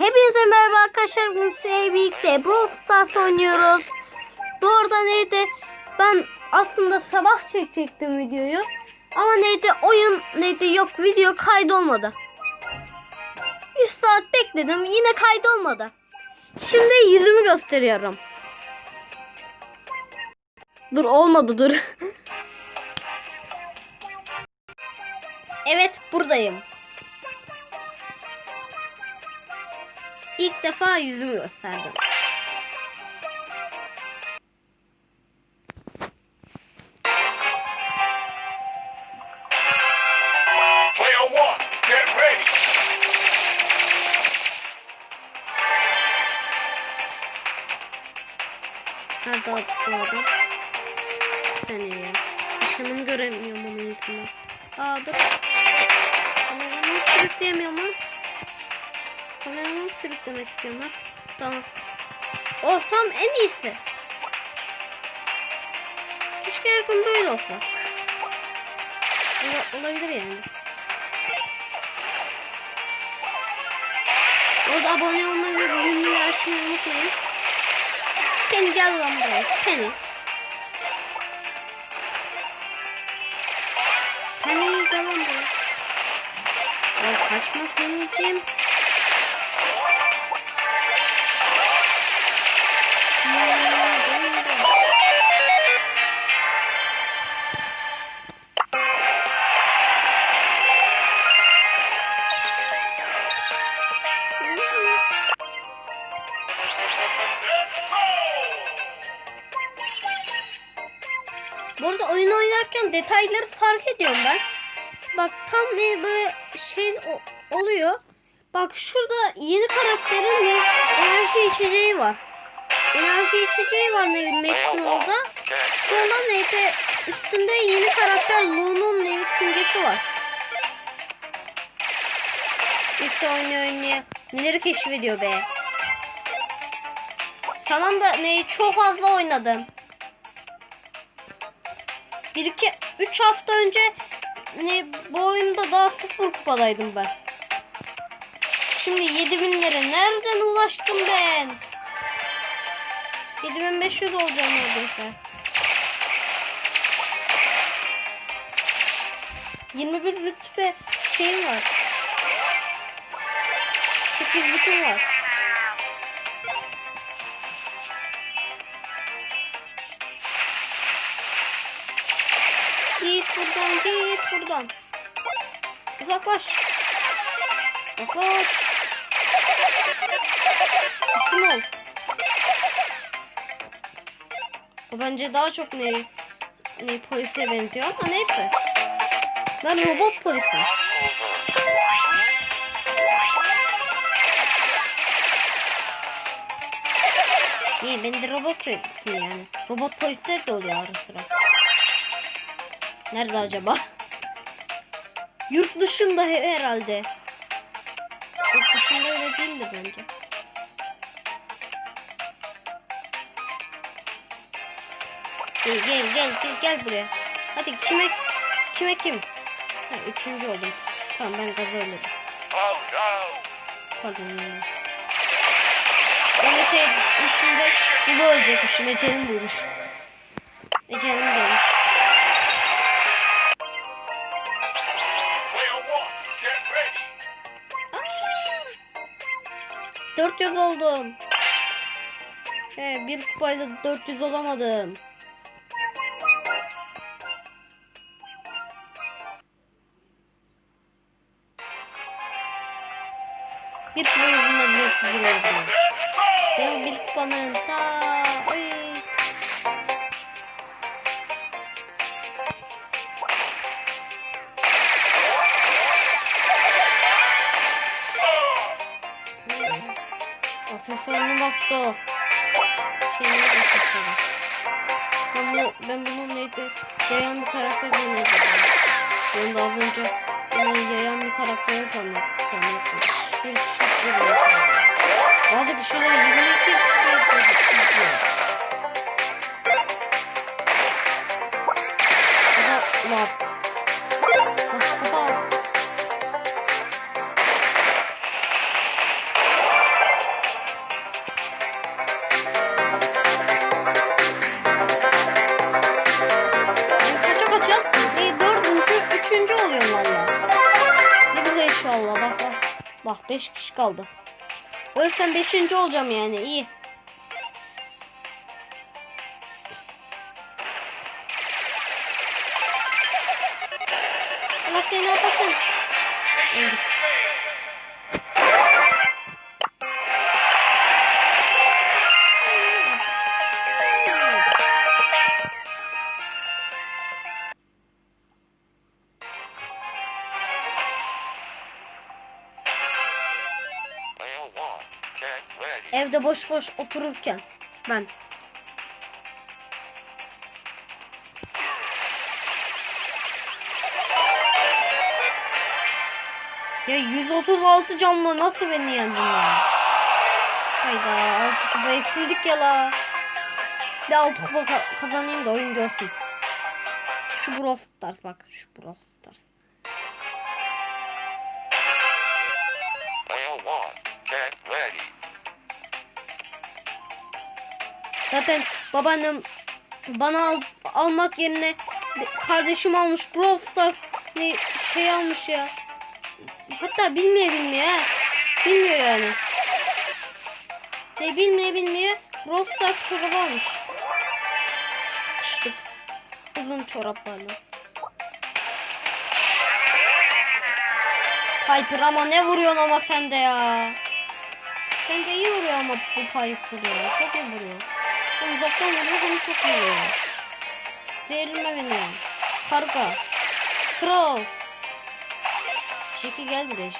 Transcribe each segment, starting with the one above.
Hepinize merhaba arkadaşlar. Bugün sizlerle birlikte Brawl Stars oynuyoruz. Bu arada neydi? Ben aslında sabah çekecektim videoyu. Ama neydi? Oyun neydi? Yok video kaydolmadı. 100 saat bekledim. Yine kaydolmadı. Şimdi yüzümü gösteriyorum. Dur olmadı dur. evet buradayım. İlk defa yüzümü gösterdim. Nerede? Bir saniye ya. Işınımı göremiyorum onun yüzünden. Aa dur. Kameramı sürükleyemiyorum lan. Kameramı sürüklemek istiyorum lan. Tamam. Oh tamam en iyisi. Keşke her gün böyle olsa. Ola- olabilir yani. Orada abone olmayı ve bildirimleri açmayı unutmayın. Penny gel lan buraya. Penny. Penny gel lan buraya. Ya kaçma Penny'cim. Bu arada oyun oynarken detayları fark ediyorum ben. Bak tam ne böyle şey oluyor. Bak şurada yeni karakterin ne enerji içeceği var. Enerji içeceği var ne Max'in orada. Sonra neyse üstünde yeni karakter Lu'nun ne simgesi var. İşte oynuyor oynuyor. Neleri keşfediyor be. Sana da ne çok fazla oynadım. Bir iki üç hafta önce ne bu oyunda daha sıfır kupadaydım ben. Şimdi 7000'lere nereden ulaştım ben? 7500 olacağım neredeyse. 21 rütbe şeyim var. 8 bütün var. Buradan git buradan. Uzaklaş. Uzaklaş. Teslim ol. O bence daha çok ne, ne polise benziyor ama neyse. Ben robot polisim. Niye? Ben de robot polisim yani. Robot polisler de oluyor ara sıra. Nerede acaba? Yurt dışında he- herhalde. Yurt dışında öyle değildi bence. Gel gel gel gel, gel buraya. Hadi kime kime kim? Ha, üçüncü oldum. Tamam ben kazandım. No. Pardon. Öyle şey içinde bu olacak. Ecelim buymuş. Ecelim gelmiş. Player 400 oldum. He, bir kupayla 400 olamadım. Bir kupa yüzünden 400 oldum. Ben bir kupanın ta... Ay. Aksesuarını bastı o. Şeyini aksesuarı. Ben, bu, ben bunun neydi? Yayan bir karakter deneyeceğim. Ben de az önce bunu yayan bir karakter zannettim. Bir kişi bir Bazı kişiler 22 kişi izliyor. Bu. Bak 5 kişi kaldı. Ölsem 5. olacağım yani iyi. Allah seni ne yapasın? Evde boş boş otururken ben. Ya 136 canlı nasıl beni yendin ya? Hayda 6 kupa eksildik ya la. Bir 6 kupa ka- kazanayım da oyun görsün. Şu Brawl Stars bak şu Brawl Zaten babaannem bana al- almak yerine kardeşim almış Brawl Stars ne şey almış ya. Hatta bilmeye bilmeye. Bilmiyor yani. Ne bilmeye bilmeye Brawl Stars çorabı almış. Kışlık. Uzun çoraplarla. Piper ama ne vuruyorsun ama sen de ya. Sen de iyi vuruyor ama bu Piper ya. Çok iyi vuruyor. Hem uzaktan vuruyor hem çok iyi. Zehirleme beni. Karga. Kral. Jackie gel buraya.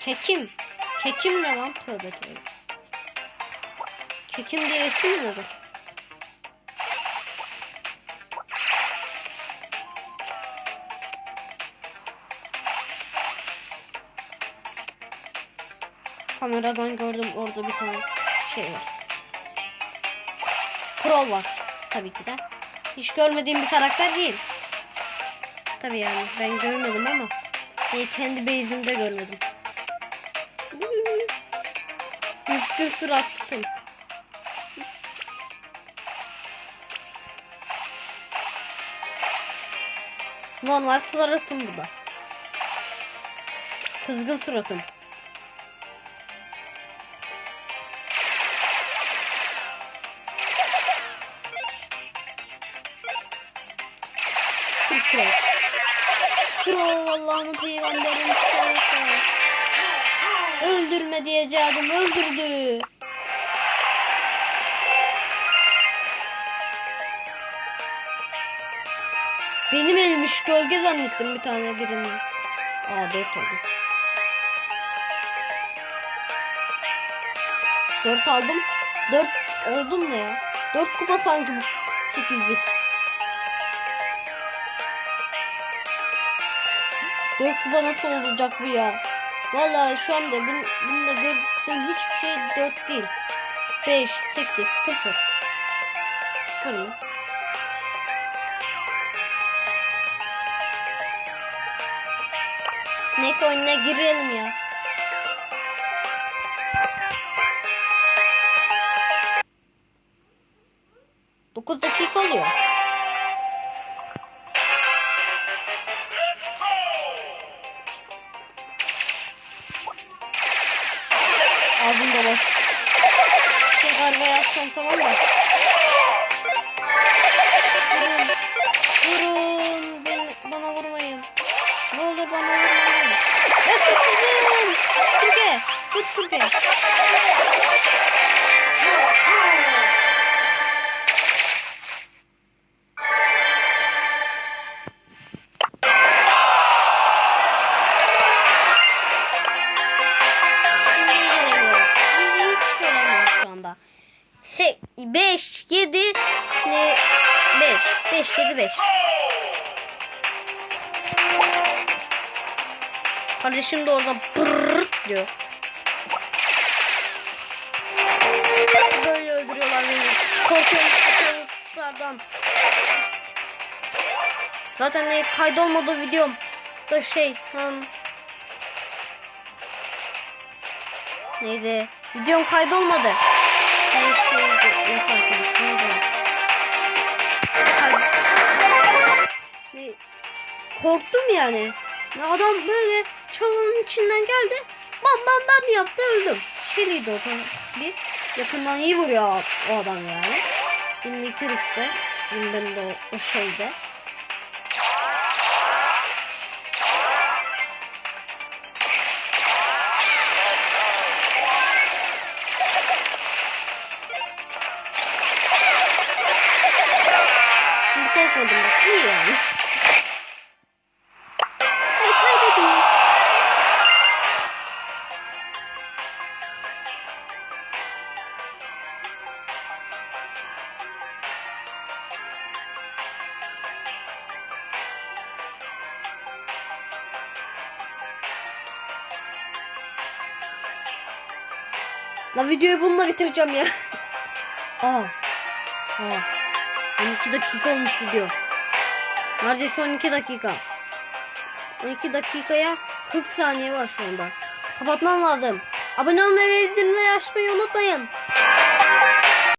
Kekim. Kekim ne lan? Tövbe tövbe. Kekim diye isim mi olur? Kameradan gördüm orada bir tane şey var. Crow var. Tabii ki de. Hiç görmediğim bir karakter değil. Tabii yani ben görmedim ama e, kendi base'imde görmedim. Üstü surattım. Normal suratım bu da. Kızgın suratım. Kro. Kro Allah'ın peygamberin sevgisi. Öldürme diyeceğim öldürdü. Benim elimmiş gölge zannettim bir tane birini. Aa dört oldu. Dört aldım. Dört oldum ne ya? Dört kupa sanki bu. Sekiz bit. Dört kupa nasıl olacak bu ya? Vallahi şu anda bun, bunda gördüğüm hiçbir şey dört değil. Beş, sekiz, sıfır. Sıfır mı? Neyse oyuna girelim ya. Dokuz dakika oluyor. Yapsam tamam mı? Vurun. Vurun. Beni, bana vurmayın. Ne olur bana vurmayın. Ya susuzum. Sürge. Tut sürge. Anda. Şey 5 7 ne 5 5 7 5. Kardeşim de orada brrrr diyor. Böyle öldürüyorlar beni. Korkuyorum. Zaten ne kaydolmadı videom da şey tam neydi? Videom kaydolmadı. Neyse. şey yaparken. Ne- Korktum yani. Ya Adam böyle çalının içinden geldi. Bam bam bam yaptı öldüm. Şeliydi o zaman. Bir yakından iyi vuruyor o adam yani. 22 rütbe. Benim de o şeyde. Şimdi korkmadım bak iyi yani. Ay kaybetmeyin. La videoyu bununla bitireceğim ya. Aa. Aa. 12 dakika olmuş video. Neredeyse 12 dakika. 12 dakikaya 40 saniye var şu anda. Kapatmam lazım. Abone olmayı ve bildirimleri açmayı unutmayın.